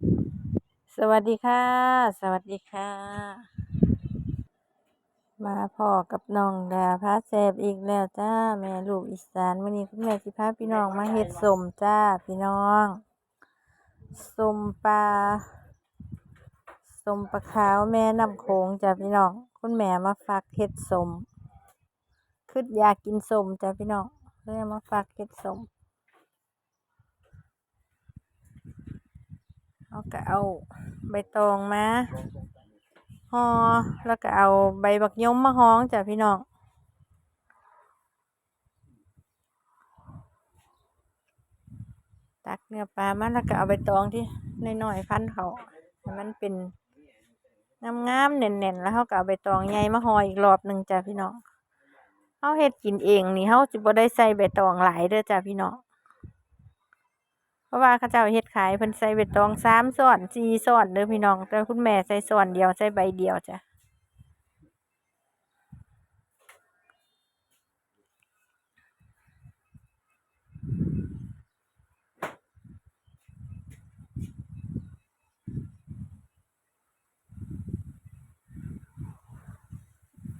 สวัสดีค่ะ สวัสดีค่ะ มาพ่อกับน้องดาพาแซบอีกแล้วจ้า แม่ลูกอีสานวันนี้คุณแม่สิพาพี่น้องมาเฮ็ดสมจ้าพี่น้องสมปลาสมปลาขาวแม่น้ำโขงจ้าพี่น้องคุณแม่มาฝากเฮ็ดสมคืออยากกินสมจ้าพี่น้องเลยมาฝากเฮ็ดสม เอาก็เอาใบตองมาห่อแล้วก็เอาใบบักยมมาห้องจ้ะพี่น้องตักเนื้อปลามาแล้วก็เอาใบตองที่น้อยๆพันเขาให้มันเป็นงามๆเน่นๆแล้วเขาก็เอาใบตองใหญ่มาห่ออีกรอบหนึ่งจ้ะพี่น้องเขาเฮ็ดกินเองนี่เขาจะบ่ได้ใส่ใบตองหลายเด้อจ้ะพี่น้อง เพราะว่าเขาเจ้าเฮ็ดขายเพิ่นใส่ใบตองสามส่วนสี่ส่วนเด้อพี่น้อง แต่คุณแม่ใส่ส่วนเดียวใส่ใบเดียวจ้ะ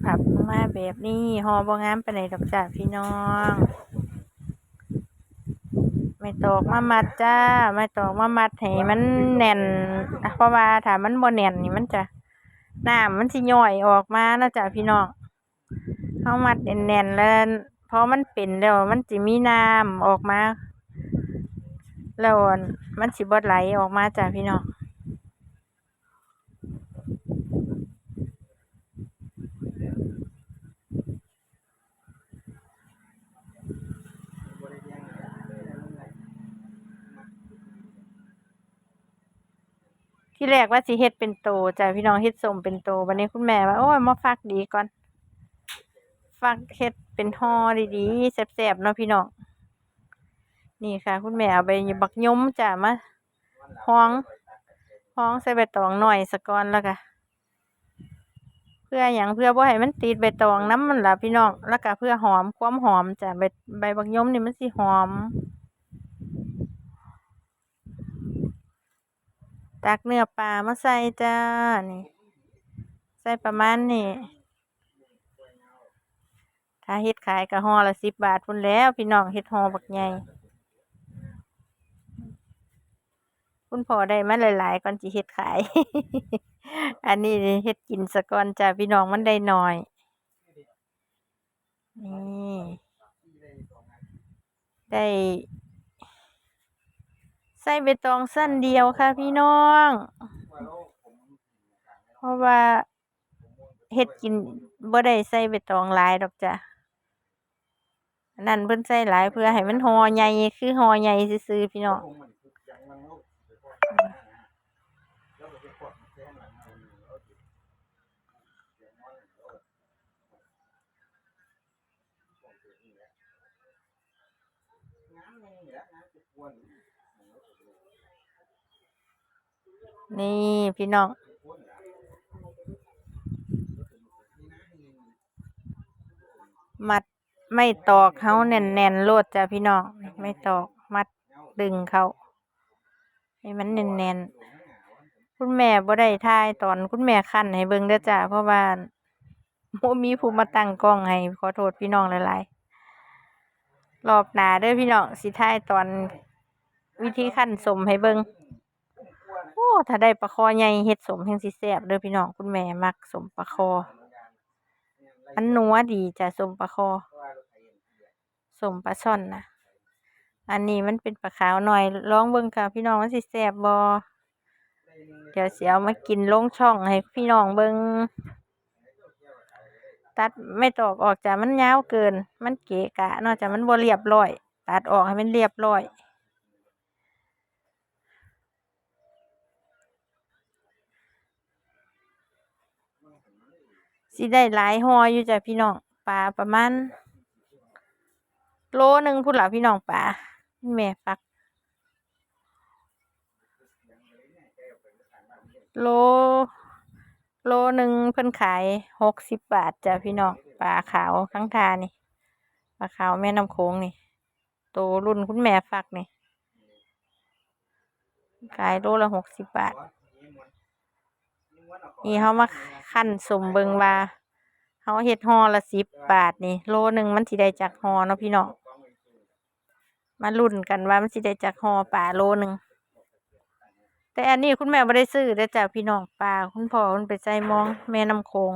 ผับมาแบบนี้หอบ่งามปานดดอกจ้ะพี่น้อง ไม่ตอกมามัดจ้า ไม่ตอกมามัดให้มันแน่นเพราะว่าถ้ามันบ่แน่นนี่มันจะน้ำมันสิย่อยออกมานะจ้ะพี่น้องเอามัดแน่นๆแล้วพอมันเป็นแล้วมันสิมีน้ำออกมา แล้วมันสิบ่ไหลออกมาจ้ะพี่น้อง ที่แรกว่าสิเฮ็ดเป็นโตจ้ะพี่น้องเฮ็ดสมเป็นโตวันนี้คุณแม่ว่าโอ้ยมาฟักดีก่อนฟักเฮ็ดเป็นห่อดีๆแซ่บๆเนาะพี่น้องนี่ค่ะ คุณแม่เอาใบบักยมจ้ะมาห้องห้องใส่ใบตองหน่อยสะก่อนแล้วก็เพื่อหยังเพื่อบ่ให้มันติดใบตองน้ำมันล่ะพี่น้องแล้วก็เพื่อหอมความหอมจ้ะใบใบบักยมนี่มันสิหอม ตักเนื้อปลามาใส่จ้า นี่ ใส่ประมาณนี้ถ้าเฮ็ดขายก็ห่อละสิบบาทพุ่นแล้ว พี่น้องเฮ็ดห่อบักใหญ่คุณพ่อได้มาหลายๆก่อนสิเฮ็ดขาย อันนี้เฮ็ดกินซะก่อนจ้าพี่น้องมันได้หน้อย นี่ ได้ ใส่ใบตองสั้นเดียวค่ะพี่น้อง เพราะว่าเฮ็ดกินบ่ได้ใส่ใบตองหลายดอกจ้ะนนั้นเพิ่นใส่หลายเพื่อให้มันห่อใหญ่คือห่อใหญ่ซื่อๆพี่น้อง นี่พี่น้อง มัดไม่ตอกเขาแน่นๆโลดจ้ะพี่น้อง ไม่ตอกมัดดึงเขาให้มันแน่นๆคุณแม่บ่ได้ถ่ายตอนคุณแม่คั่นให้เบิ่งเด้อจ้ะเพราะว่าบ่มีผู้มาตั้งกล้องให้ขอโทษพี่น้องหลายๆรอบหนาเด้อพี่น้องสิถ่ายตอนวิธีคั่นสมให้เบิ่ง ถ้าได้ปลาคอใหญ่เฮ็ดสมแฮ่งสิแซ่บเด้อพี่น้องคุณแม่มักสมปลาคอมันนัวดีจ้ะสมปลาคอสมปลาช่อนนะอันนี้มันเป็นปลาขาวหน่อยลองเบิ่งค่ะพี่น้องมันสิแซ่บบ่เดี๋ยวสิเอามากินลงช่องให้พี่น้องเบิ่งตัดไม่ตอกออกจ้ะมันยาวเกิน มันเกะกะเนาะจ้ะมันบ่เรียบร้อย ตัดออกให้มันเรียบร้อย สิได้หลายห่ออยู่จ้ะพี่น้องปลาประมาณโลหนึ่งพุ่นล่ะพี่น้องปลาแม่ฟัก โล โลหนึ่งเพิ่นขายหกสิบบาทจ้ะพี่น้องปลาขาวทั้งทานี่ปลาขาวแม่น้ำโขงนี่โตรุ่นคุณแม่ฟักนี่ขายโลละหกสิบบาท นี่เขามาขั้นสมเบิงว่าเขาเฮ็ดหอละสิบบาทนี่ โลหนึ่งมันสิได้จากหอเนาะพี่น้องมาลุ้นกันว่ามันสิได้จากหอป่าโลหนึ่งแต่อันนี้คุณแม่ไม่ได้ซื้อได้จากพี่น้องปลาคุณพ่อคุณไปใส่มอง แม่น้ำโขง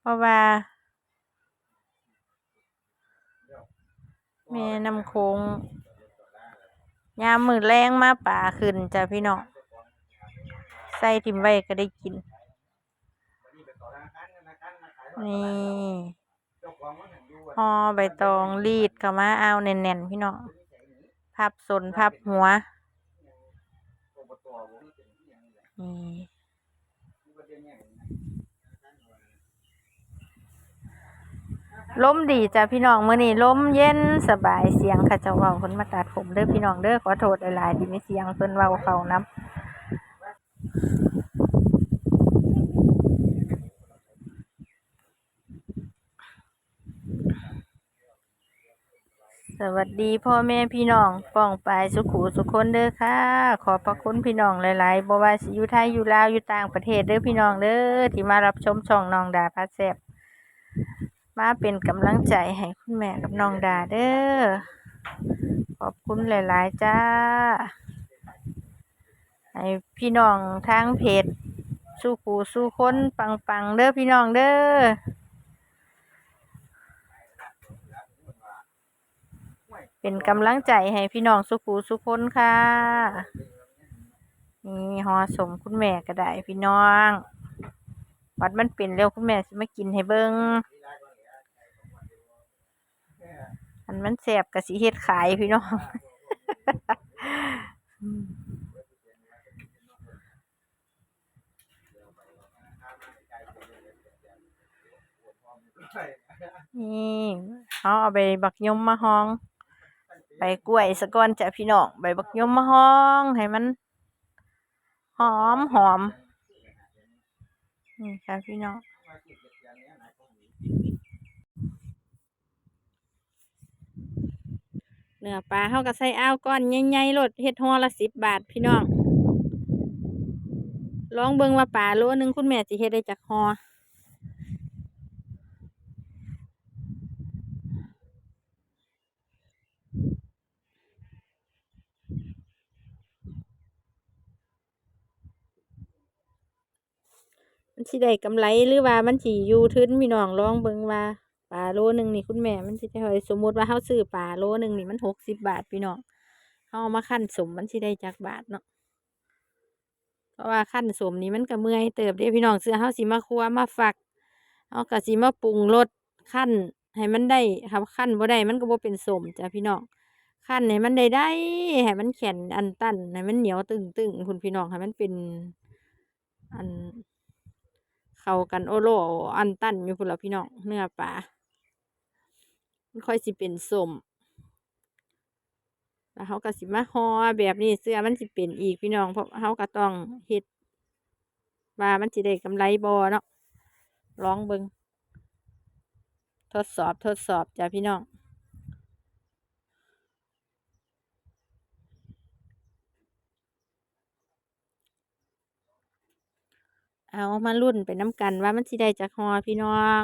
เพราะว่าแม่น้ำโขงยามมือแรงมาป่าขึ้นจ้ะพี่น้อง ส่ทิมไว้ก็ได้กิน นี่ห่อใบตองรีดเข้ามาเอาแน่นๆพี่น้องพับสนพับหัวนี่ล้มดีจ้ะพี่น้องเมื้อนี้ล้มเย็นสบายเสียงขาเจ้าเว้าเพิ่นมาตัดผมเด้อพี่น้องเด้อขอโทษหลายๆที่มีเสียงเพิ่นเว้าเขานํ สวัสดีพ่อแม่พี่น้องป้องปายสุขุสุขคนเด้อค่ะ ขอบพระคุณพี่น้องหลายๆบ่ว่าสิอยู่ไทยอยู่ลาวอยู่ต่างประเทศเด้อพี่น้องเด้อที่มารับชมช่องน้องดาพาแซ่บมาเป็นกำลังใจให้คุณแม่กับน้องดาเด้อขอบคุณหลาย ๆ จ้า ให้พี่น้องทางเพจสู้ขู่สู้คนปังๆเด้อพี่น้องเด้อเป็นกำลังใจให้พี่น้องสุขูสุขคนค่ะนี่หอสมคุณแม่ก็ได้พี่น้องวัดมันเป็นเร็วคุณแม่สิมากินให้เบิงอันมันแสบกะสิเฮ็ดขายพี่น้อง นี่เขาเอาใบบักยมมาห้องใบกล้วยสะก้อนจะพี่น้องใบบักยมมาห้องให้มัน หอมหอมนี่ค่ะพี่น้องเนื้อปลาเขาก็ใส่อ้าวก้อนใหญ่ๆลดเฮ็ดห่อละสิบบาทพี่น้อง ลองเบิ่งว่าปลาโลนึงคุณแม่สิเฮ็ดได้จากห่อ มันสิได้กำไรหรือว่ามันสิอยู่ทึนพี่น้องลองเบิ่งว่าปลาโลหนึ่งนี่คุณแม่ มันสิได้เท่าไหร่สมมุติว่าเฮาซื้อปลาโลหนึ่งนี่มันหกสิบบาทพี่น้องเฮาเอามาคั่นสมมันสิได้จักบาทเนาะเพราะว่าคั่นสมนี่มันก็เมื่อยเติบเด้พี่น้องเสื้อเฮาสิมาคั่วมาฝักเฮาก็สิมาปรุงรสคั่นให้มันได้ครับคั่นบ่ได้มันก็บ่เป็นสมจ้ะพี่น้องคั่นให้มันได้ได้ให้มันแข็งอันตันให้มันเหนียวตึงๆคุณพี่น้องให้มันเป็นอัน เข้ากันโอโลอันตันอยู่พุ่นละพี่น้องเนื้อปลามันค่อยสิเป็นส้มแล้วเขาก็สิมาห่อแบบนี้เสื้อมันสิเป็นอีกพี่น้องเพราะเขาก็ต้องเฮ็ดว่ามันสิได้กำไรบ่เนาะลองเบิงทดสอบทดสอบจ้ะพี่น้อง เอามารุ่นไปน้ำกันว่ามันสิได้จากหอพี่น้อง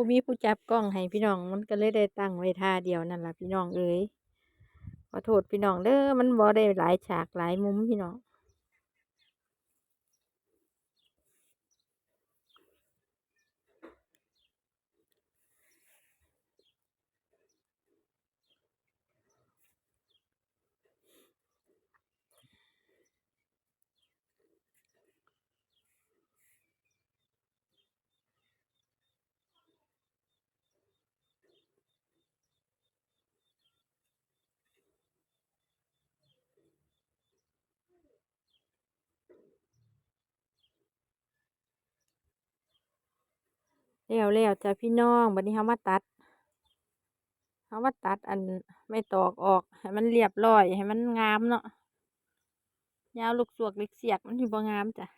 บ่มีผู้จับกล้องให้พี่น้องมันก็เลยได้ตั้งไว้ท่าเดียวนั่นล่ะพี่น้องเอ้ยขอโทษพี่น้องเด้อมันบ่ได้หลายฉากหลายมุมพี่น้อง แล้วแล้วจ้ะพี่น้องบัดนี้เขามาตัดเขามาตัดอันไม่ตอกออกให้มันเรียบร้อยให้มันงามเนาะยาวลูกสวกเล็กเสียกมันสิบ่งามจ้ะ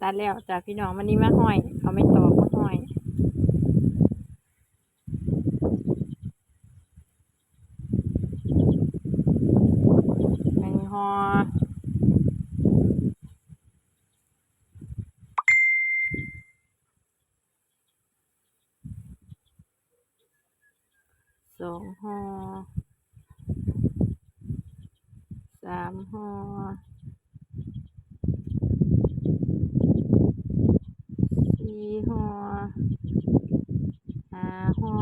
ตัดแล้วจากพี่น้องวันนี้มาห้อย เอาไม่ตอกมาห้อย หนึ่งหอสองหอสามหอสี่หอห้าหอ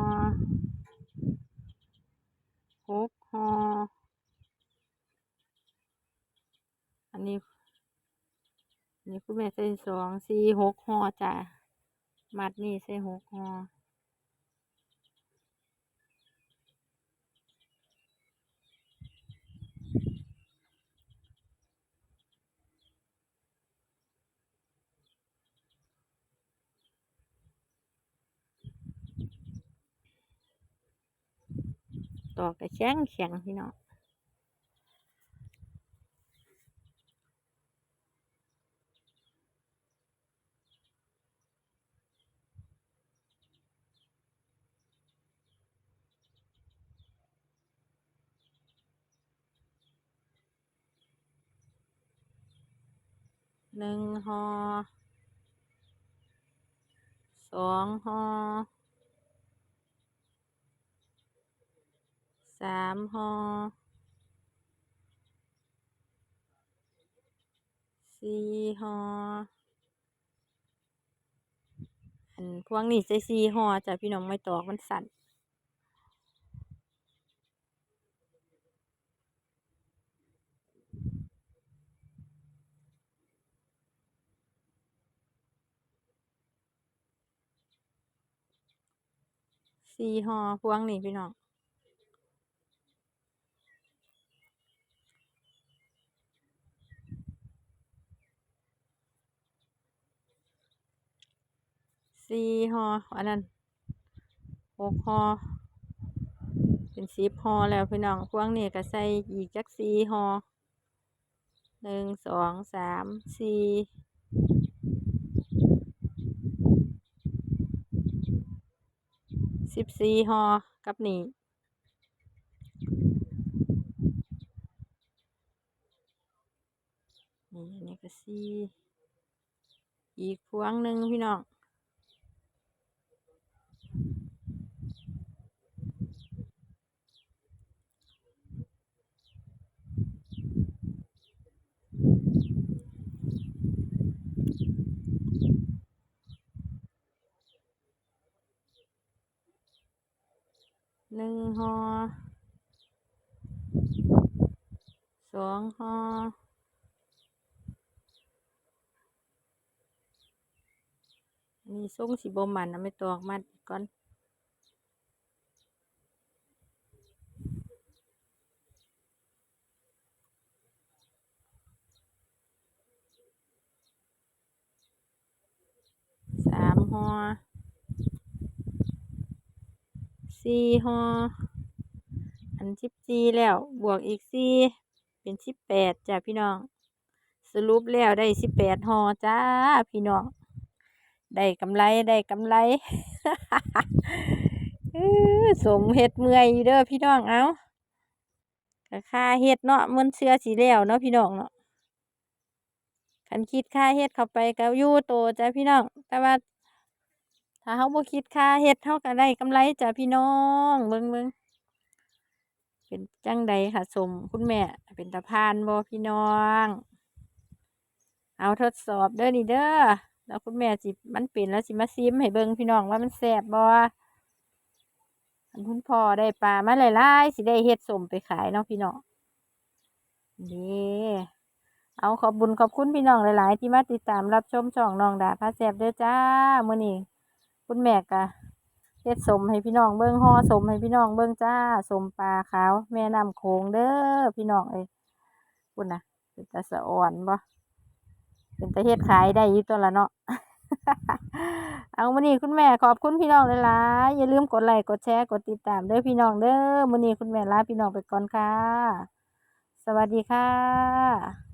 หกหออันนี้น,นี่คุณแม่ใส่สองสี่หกหอจ้ะมัดนี่ใส่หกหอ ตอกกระแข็งแข็งพี่น้องหนึ่งหอสองหอามหอสี่หออันพวงนี้ใส่สี่หอจ้ะพี่น้องไม่ตอกมันสั่นสี่หอพวงนี่พี่น้อง สี่หออันนั้นหกหอเป็นสิบหอแล้วพี่น้องพวงนี่ก็ใส่อีกจักสี่หอหนึ่งสองสามสี่สิบสี่ห่อกับนี่นี่อันนี้ก็สี่อีกพวงหนึ่งพี่น้อง หนึ่งหอสองหออันนี้ส่งสีบมันนะไม่ตอกมัดก่อนสามหอ สี่ห่ออันสิบสี่แล้วบวกอีกสี่เป็นสิบแปดจ้ะพี่น้อง สรุปแล้วได้สิบแปดห่อจ้าพี่น้องได้กำไรได้กำไรสมเฮ็ดเมื่อยอยู่เด้อพี่น้องเอาค่าเฮ็ดเนาะมันเชื่อสีแล้วเนาะพี่น้องเนาะคันคิดค่าเฮ็ดเข้าไปก็ยู่โตจ้ะพี่น้อง แต่ว่า ถ้าเฮาบ่คิดค่าเฮ็ดเฮาก็ได้กำไรจ้ะพี่น้องเบิ่งเบิ่งเป็นจังใดค่ะสมคุณแม่ เป็นตาพานบ่พี่น้อง เอาทดสอบเด้อนี่เด้อแล้วคุณแม่สิมันเป็นแล้วสิมาซิมให้เบิ่งพี่น้องว่ามันแซ่บบ่อันคุณพ่อได้ปลามาหลายๆสิได้เฮ็ดสมไปขายเนาะพี่น้องนี่เอาขอบบุญขอบคุณพี่น้องหลาย ๆ ที่มาติดตามรับชมช่องน้องดาพาแซ่บเด้อจ้ามื้อนี้ คุณแม่ก็เฮ็ดสมให้พี่น้องเบิ่งห่อสมให้พี่น้องเบิ่งจ้าสมปลาขาว แม่น้ำโขงเด้อพี่น้องเอ้ยคุณน่ะเป็นตาสะอ่อนบ่เป็นตะเฮ็ดขายได้อยู่ตัวละเนาะเอามื้อนี้คุณแม่ขอบคุณพี่น้องหลายๆอย่าลืมกดไลค์กดแชร์กดติดตามเด้อพี่น้องเด้อมื้อนี้คุณแม่ลาพี่น้องไปก่อนค่ะ สวัสดีค่ะ